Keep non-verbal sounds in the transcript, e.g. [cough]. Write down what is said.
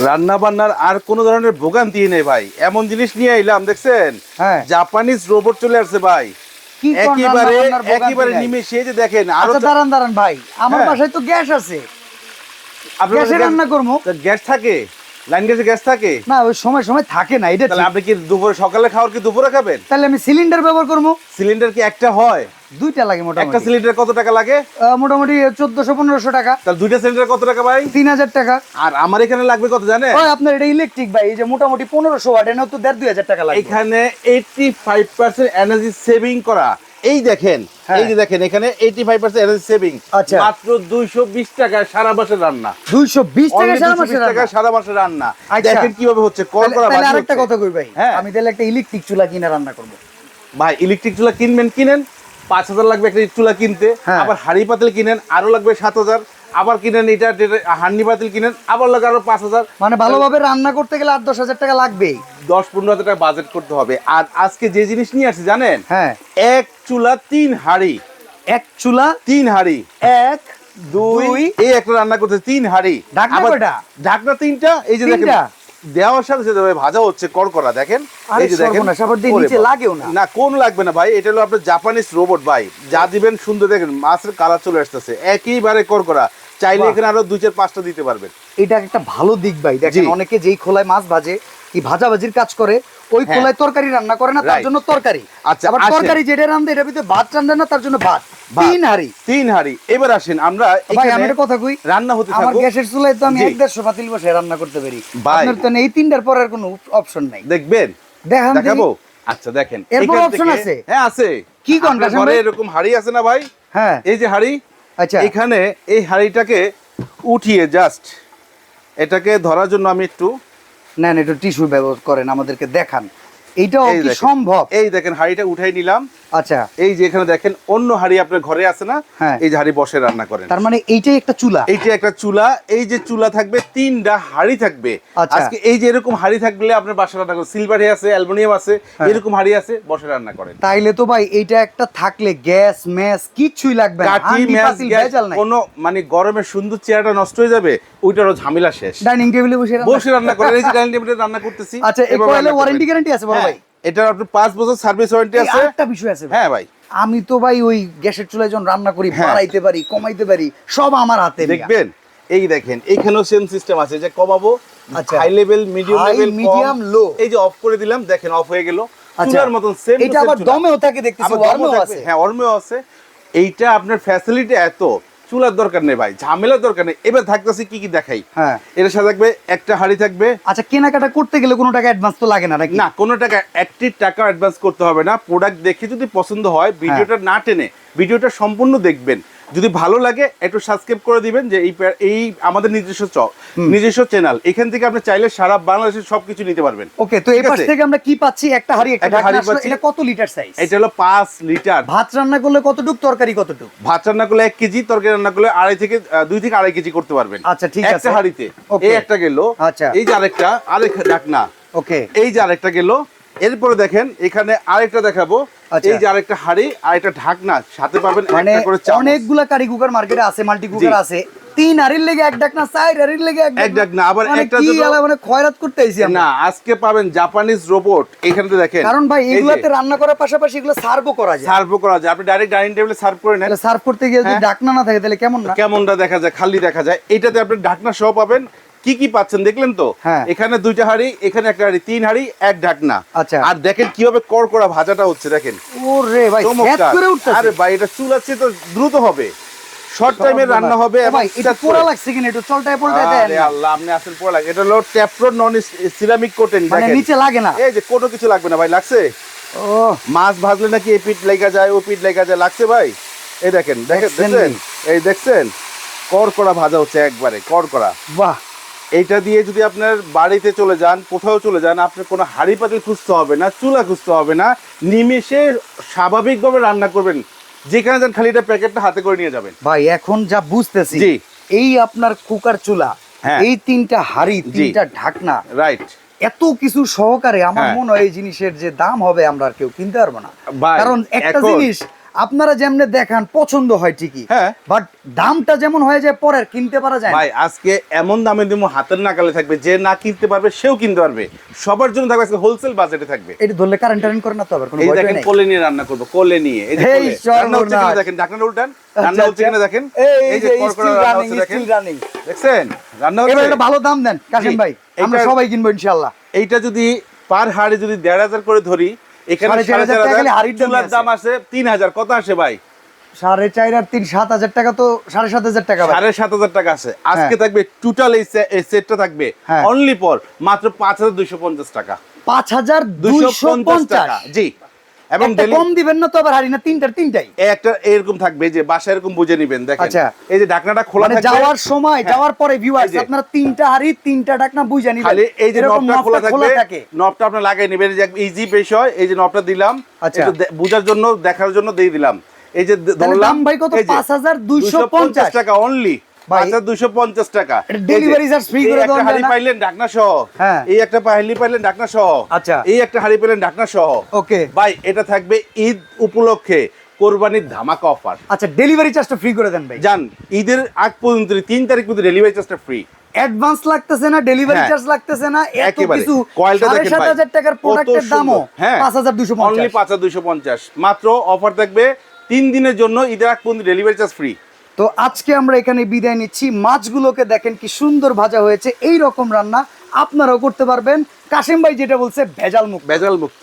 রান্না বান্নার আর কোন ধরনের ভোগান্তি নেই ভাই। এমন জিনিস নিয়ে এলাম দেখছেন? হ্যাঁ। জাপানিজ রোবট চলে আসছে ভাই। একেবারে একেবারে নিমেষে যে দেখেন আরও আচ্ছা দাঁড়ান দাঁড়ান ভাই। আমার হ্যাঁ। বাসায় তো গ্যাস আছে। গ্যাসে রান্না করব। গ্যাস থাকে? লাইন গ্যাসে গ্যাস থাকে? না ওই সময় সময় থাকে না এটা তাহলে আপনি কি দুপুরে সকালে খাওয়ার কি দুপুরে খাবেন? তাহলে আমি সিলিন্ডার ব্যবহার করব। সিলিন্ডার কি একটা হয়? দুইটা লাগে একটা মোটামুটি সিলিন্ডার কত টাকা লাগে? মোটামুটি চোদ্দশো পনেরোশো টাকা। তাহলে দুইটা সিলিন্ডার কত টাকা ভাই? টাকা। আর আমার এখানে লাগবে কত ওই আপনার এটা ইলেকট্রিক ভাই এই যে মোটামুটি ওয়াট এনে তো টাকা লাগে এখানে eighty five percent energy saving করা। এই দেখেন হ্যাঁ। এই যে দেখেন এখানে eighty five percent energy saving. মাত্র দুইশো বিশ টাকায় সারা মাসের রান্না। দুইশো বিশ টাকা সারা 220 মাসে সারা মাসের রান্না। আচ্ছা। দেখেন কীভাবে হচ্ছে কল করা আরেকটা কথা কই ভাই? হ্যাঁ। আমি তাহলে একটা ইলেকট্রিক চুলা কিনে রান্না করব। ভাই ইলেকট্রিক চুলা কিনবেন কিনেন। পাঁচ হাজার লাগবে একটা চুলা কিনতে হ্যাঁ। আবার হাড়ি পাতিল কিনেন আরও লাগবে সাত হাজার। আবার কিনেন এটা হান্ডি পাতিল কিনেন আবার লাগে আরও পাঁচ হাজার। মানে ভালোভাবে রান্না করতে গেলে আট দশ হাজার টাকা লাগবেই। দশ পনেরো হাজার টাকা বাজেট করতে হবে। আর আজকে যে জিনিস নিয়ে আসছি জানেন? হ্যাঁ। এক চুলা তিন হাড়ি। এক চুলা তিন হাড়ি। এক দুই এই একটা রান্না করতে তিন হাড়ি। ঢাকনা ঢাকনা তিনটা এই যে দেখেন? দেওয়ার সাথে সাথে ভাই ভাজা হচ্ছে কড়কড়া দেখেন? এই যে দেখেন নিচে লাগেও না। না কোন লাগবে না ভাই এটা হলো আপনার জাপানিজ রোবট ভাই। যা দিবেন সুন্দর দেখেন মাছের কালার চলে আসতেছে। একইবারে কড়কড়া। চাইলে এখানে আরও দুই চার পাঁচটা দিতে পারবেন। এটা একটা ভালো দিক ভাই। দেখেন অনেকে যেই খোলায় মাছ ভাজে কি ভাজাভাজির কাজ করে ওই হ্যাঁ। খোলায় তরকারি রান্না করে না তার জন্য তরকারি। আচ্ছা, আবার তরকারি যেটা রান্ধে এটা ভিতরে ভাত রান্ধে না তার জন্য ভাত। তিন হাড়ি। তিন হাড়ি। এবার আসেন আমরা ভাই আমি একটা কথা কই রান্না হতে আমার গ্যাসের চুলায় তো আমি এক দেড়শো পাতিল বসে রান্না করতে পারি। আপনার তো এই তিনটার পর আর কোনো অপশন নাই। দেখবেন? দেখান দেখাবো? আচ্ছা দেখেন। এরপর থেকে- আছে? হ্যাঁ আছে। কি কোন আপনার ঘরে এরকম হাড়ি আছে না ভাই? হ্যাঁ। এই যে হাড়ি আচ্ছা। এখানে এই হাড়িটাকে উঠিয়ে জাস্ট এটাকে ধরার জন্য আমি একটু নেন একটু টিস্যু ব্যবহার করেন আমাদেরকে দেখান। কি সম্ভব? এই দেখেন হাড়িটা উঠাই নিলাম। আচ্ছা। এই যে এখানে দেখেন অন্য হাড়ি আপনার ঘরে আছে না? হ্যাঁ। এই যে হাড়ি বসে রান্না করেন। তার মানে এইটাই একটা চুলা? এইটা একটা চুলা। এই যে চুলা থাকবে তিনটা হাড়ি থাকবে। আচ্ছা। আজকে এই যে এরকম হাড়ি থাকলে আপনার বাসা রান্না করেন। সিলভারে আছে অ্যালুমিনিয়াম আছে হ্যাঁ। এরকম হাড়ি আছে বসে রান্না করেন। তাইলে তো ভাই এইটা একটা থাকলে গ্যাস ম্যাস কিছুই লাগবে না। কাঠি গ্যাস ভেজাল নাই। কোনো মানে গরমের সুন্দর চেয়ারটা নষ্ট হয়ে যাবে ওইটারও ঝামেলা শেষ। ডাইনিং টেবিলে বসে রান্না- বসে রান্না করেন এই যে [laughs] ডাইনিং টেবিলে রান্না করতেছি। আচ্ছা এই কয়েলে ওয়ারেন্টি গ্যারান্টি আছে বড় এটার আপনার পাঁচ বছর সার্ভিস ওয়ারেন্টি আছে। আরেকটা বিষয় আছে হ্যাঁ ভাই। আমি তো ভাই ওই গ্যাসের চুলায় যখন রান্না করি হ্যাঁ। বাড়াইতে পারি কমাইতে পারি সব আমার হাতে দেখবেন এই দেখেন এখানেও সেম সিস্টেম আছে যে কমাবো আচ্ছা। High level medium level medium, low। এই যে অফ করে দিলাম দেখেন অফ হয়ে গেল। আচ্ছা। চুলার মতন সেম এটা আবার দমেও থাকে দেখতেছি ওয়ার্মেও আছে। হ্যাঁ ওয়ার্মেও আছে। এইটা আপনার ফ্যাসিলিটি এত। চুলার দরকার নেই ভাই ঝামেলার দরকার নেই। এবার থাকতেছে কি কি দেখাই? হ্যাঁ। এর সাথে থাকবে একটা হাড়ি থাকবে। আচ্ছা কেনাকাটা করতে গেলে কোনো টাকা অ্যাডভান্স তো লাগে না নাকি? না কোনো টাকা একটি টাকা অ্যাডভান্স করতে হবে না। প্রোডাক্ট দেখে যদি পছন্দ হয় হ্যাঁ। ভিডিওটা না টেনে ভিডিওটা সম্পূর্ণ দেখবেন। যদি ভালো লাগে একটু সাবস্ক্রাইব করে দিবেন যে এই এই আমাদের নিজস্ব চ নিজস্ব চ্যানেল এখান থেকে আপনি চাইলে সারা বাংলাদেশের সবকিছু নিতে পারবেন। ওকে তো এই পাশ থেকে আমরা কি পাচ্ছি? একটা হাড়ি একটা একটা হাঁড়ি পাচ্ছি। এটা কত লিটার সাইজ এটা হলো পাঁচ লিটার ভাত রান্না করলে কতটুক তরকারি কতটুক? ভাত রান্না করলে এক কেজি তরকারি রান্না করলে আড়াই থেকে দুই থেকে আড়াই কেজি করতে পারবেন। আচ্ছা, ঠিক আছে। হাঁড়িতে। Okay. এই একটা গেল আচ্ছা। এই যে আরেকটা আরেক ঢাকনা। ওকে এই যে আরেকটা গেল এরপরে দেখেন এখানে আরেকটা দেখাবো। এই যে আরেকটা হাড়ি আর একটা ঢাকনা সাথে পাবেন মানে অনেকগুলা কারি কুকার মার্কেটে আছে মাল্টি কুকার আছে। তিন হাড়ির লেগে এক ডাকনা চার হাড়ির লেগে এক ডাকনা, আবার মানে একটা আলা মানে খয়রাত করতে আইছি না আজকে পাবেন জাপানিজ রোবট এখানে দেখেন। কারণ ভাই এগুলাতে রান্না করার পাশাপাশি এগুলো সার্ভও করা যায়। সার্ভ করা যায়। আপনি ডাইরেক্ট ডাইনিং টেবিলে সার্ভ করে নেন। সার্ভ করতে গিয়ে যদি হ্যাঁ। ডাকনা না থাকে তাহলে কেমন না? কেমনটা দেখা যায় খালি দেখা যায়। এটাতে আপনি ঢাকনা সহ পাবেন। কি কি পাচ্ছেন দেখলেন তো? হ্যাঁ। এখানে দুইটা হাড়ি এখানে একটা হাড়ি তিন হাড়ি এক ঢাকনা। আচ্ছা। আর দেখেন কীভাবে কড়কড়া ভাজাটা হচ্ছে দেখেন। ওরে ভাই আরে ভাই এটা চুলাচ্ছে তো দ্রুত হবে। শর্ট টাইমে রান্না হবে ভাই। এটা পোড়া লাগছে কিনা? একটু চলটায় পড়তে দেন। আরে আল্লাহ আপনি আসেন পড়া লাগে এটা হলো ট্যাপ্রন নন সিরামিক কোটেন মানে নিচে লাগে না। এই যে কোনো কিছু লাগবে না ভাই লাগছে? ও। মাছ ভাজলে নাকি এই লেগা যায় ও পিঠ লেগা যায় লাগছে ভাই? এই দেখেন দেখেন দেখছেন? এই দেখছেন? কড়কড়া ভাজা হচ্ছে একবারে কড়কড়া। বাহ। এইটা দিয়ে যদি আপনার বাড়িতে চলে যান কোথাও চলে যান আপনার কোনো হাড়ি পাতিল খুঁজতে হবে না চুলা খুঁজতে হবে না নিমেষে স্বাভাবিকভাবে রান্না করবেন যেখানে যান খালি এটা প্যাকেটটা হাতে করে নিয়ে যাবেন ভাই এখন যা বুঝতেছি জি। এই আপনার কুকার চুলা হ্যাঁ। এই তিনটা হাড়ি তিনটা ঢাকনা রাইট এত কিছু সহকারে আমার হ্যাঁ। মনে হয় এই জিনিসের যে দাম হবে আমরা আর কেউ কিনতে পারব না কারণ একটা জিনিস আপনারা যেমনে দেখান পছন্দ হয় ঠিকই। হ্যাঁ। বাট দামটা যেমন হয়ে যায় পরের কিনতে পারা যায় ভাই আজকে এমন দামে দিব হাতের নাকালে থাকবে যে না কিনতে পারবে সেও কিনতে পারবে। সবার জন্য থাকবে আজকে হোলসেল বাজেটে থাকবে। এটা ধরলে কারেন্ট টারেন্ট করে না তো আবার কোনো এই দেখেন কোলে নিয়ে রান্না করব কোলে নিয়ে। এই যে হচ্ছে সর্বনাশ। দেখেন ঢাকনা উল্টান। আচ্ছা, রান্না হচ্ছে আচ্ছা। কিনা দেখেন? এই যে রান্না running, হচ্ছে দেখেন দেখছেন? রান্না হচ্ছে একটা ভালো দাম দেন কাশিম ভাই। আমরা সবাই কিনবো ইনশাল্লাহ এইটা যদি পার হাড়ে যদি দেড় হাজার করে ধরি এখানে সাড়ে চার হাজার। দাম আছে। তিন হাজার। কত আসে ভাই? সাড়ে চার আর তিন সাত হাজার টাকা তো সাড়ে সাত হাজার টাকা। সাড়ে সাত হাজার টাকা আছে। আজকে থাকবে টোটাল এই সেটটা থাকবে হ্যাঁ। অনলি পর মাত্র পাঁচ হাজার দুইশো পঞ্চাশ টাকা। পাঁচ হাজার দুইশো পঞ্চাশ জি। এবং কম দিবেন না তো আবার হারি না তিনটার তিনটাই একটা এরকম থাকবে যে বাসা এরকম বুঝে নিবেন দেখেন আচ্ছা। এই যে ঢাকনাটা খোলা মানে থাকবে যাওয়ার সময় হ্যাঁ। যাওয়ার পরে ভিউয়ার্স আপনারা তিনটা হাড়ি তিনটা ডাকনা বুঝে নিবেন খালি এই যে নবটা খোলা থাকবে থাকে নবটা আপনি লাগাই নেবেন যে ইজি বিষয় এই যে নবটা দিলাম আচ্ছা। একটু বুঝার জন্য দেখার জন্য দিয়ে দিলাম এই যে ধরলাম ভাই কত? এই যে 5,250 টাকা অনলি ভাই, পাঁচ হাজার দুইশো পঞ্চাশ টাকা। এটা delivery charge করে একটা হাড়ি পাইলেন ঢাকনা সহ। হ্যাঁ। এই একটা হাড়ি পাইলেন ঢাকনা সহ। আচ্ছা। এই একটা হাড়ি পেলেন ঢাকনা সহ। ওকে। ভাই এটা থাকবে ঈদ উপলক্ষে কোরবানির ধামাকা অফার। আচ্ছা ডেলিভারি চার্জটা ফ্রি করে দেন ভাই। জান ঈদের আগ পর্যন্ত তিন তারিখ পর্যন্ত ডেলিভারি চার্জটা ফ্রি অ্যাডভান্স লাগতেছে না ডেলিভারি হ্যাঁ। চার্জ লাগতেছে না এত একেবারে। কিছু কয়েলটা দেখেন সাত ভাই। হাজার টাকার প্রোডাক্টের দামও সুন্দর। হ্যাঁ। অনলি মাত্র অফার থাকবে তিন দিনের জন্য ঈদের আগ পর্যন্ত ডেলিভারি চার্জ ফ্রি তো আজকে আমরা এখানে বিদায় নিচ্ছি। মাছগুলোকে দেখেন কি সুন্দর ভাজা হয়েছে। এই রকম রান্না আপনারাও করতে পারবেন। কাশিম ভাই যেটা বলছে ভেজাল মুক্ত ভেজাল মুক্ত